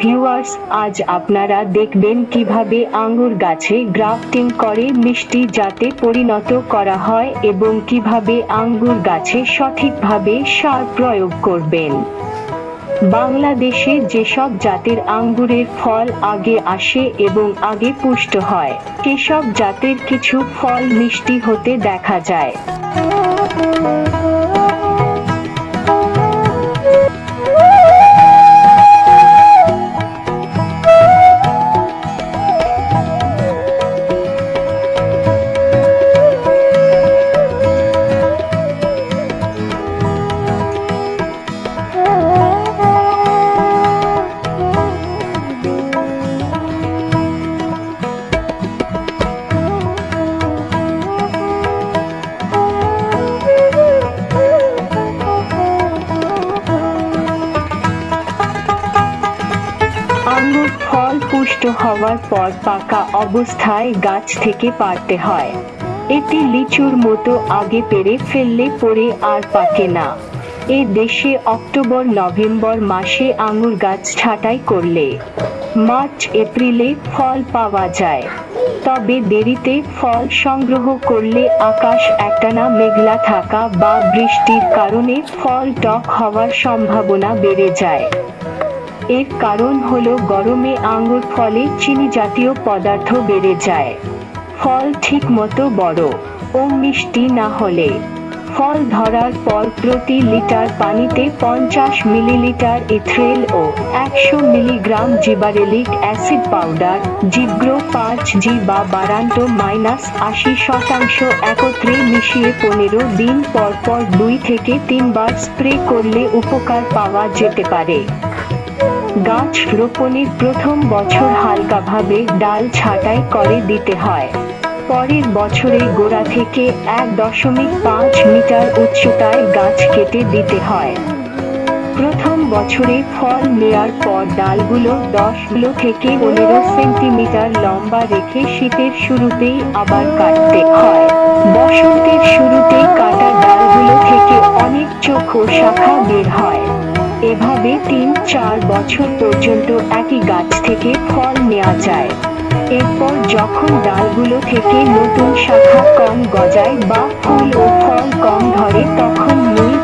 Viewers আজ আপনারা দেখবেন কীভাবে আঙ্গুর গাছে গ্রাফটিং করে মিষ্টি যাতে পরিণত করা হয় এবং কীভাবে আঙ্গুর গাছে সঠিকভাবে সার প্রয়োগ করবেন। বাংলাদেশে যেসব জাতের আঙ্গুরের ফল আগে আসে এবং আগে পুষ্ট হয়, সেসব জাতের কিছু ফল মিষ্টি হতে দেখা যায়। আঙ্গুর ফল পুষ্ট হওয়ার পর পাকা অবস্থায় গাছ থেকে পারতে হয়। এটি লিচুর মতো আগে পেরে ফেললে পরে আর পাকে না। এ দেশে অক্টোবর, নভেম্বর মাসে আঙুর গাছ ছাঁটাই করলে মার্চ, এপ্রিলে ফল পাওয়া যায়। তবে দেরিতে ফল সংগ্রহ করলে আকাশ একটানা মেঘলা থাকা বা বৃষ্টির কারণে ফল টক হওয়ার সম্ভাবনা বেড়ে যায়। এর কারণ হলো গরমে আঙ্গুর ফলে চিনি জাতীয় পদার্থ বেড়ে যায়। ফল ঠিক মতো বড় ও মিষ্টি না হলে। ফল ধরার পর প্রতি লিটার পানিতে পঞ্চাশ মিলিলিটার ইথ্রেল ও একশো মিলিগ্রাম জিবারেলিক অ্যাসিড পাউডার, জিগ্রো পাঁচ জি বা বারান্টো মাইনাস আশি শতাংশ একত্রে মিশিয়ে পনেরো দিন পর পর দুই থেকে তিনবার স্প্রে করলে উপকার পাওয়া যেতে পারে। গাছ রোপণের প্রথম বছর হালকাভাবে ডাল ছাঁটাই করে দিতে হয়। পরের বছরে গোড়া থেকে এক দশমিক পাঁচ মিটার উচ্চতায় গাছ কেটে দিতে হয়। প্রথম বছরে ফল নেয়ার পর ডালগুলো দশ কিলো থেকে পনেরো সেন্টিমিটার লম্বা রেখে শীতের শুরুতেই আবার কাটতে হয়। বসন্তের শুরুতেই কাটা ডালগুলো থেকে অনেক চোখ ও শাখা বের হয়। এভাবে তিন, চার বছর পর্যন্ত একই গাছ থেকে ফল নেওয়া যায়। এরপর যখন ডালগুলো থেকে নতুন শাখা কম গজায় বা ফুল ও ফল কম ধরে, তখন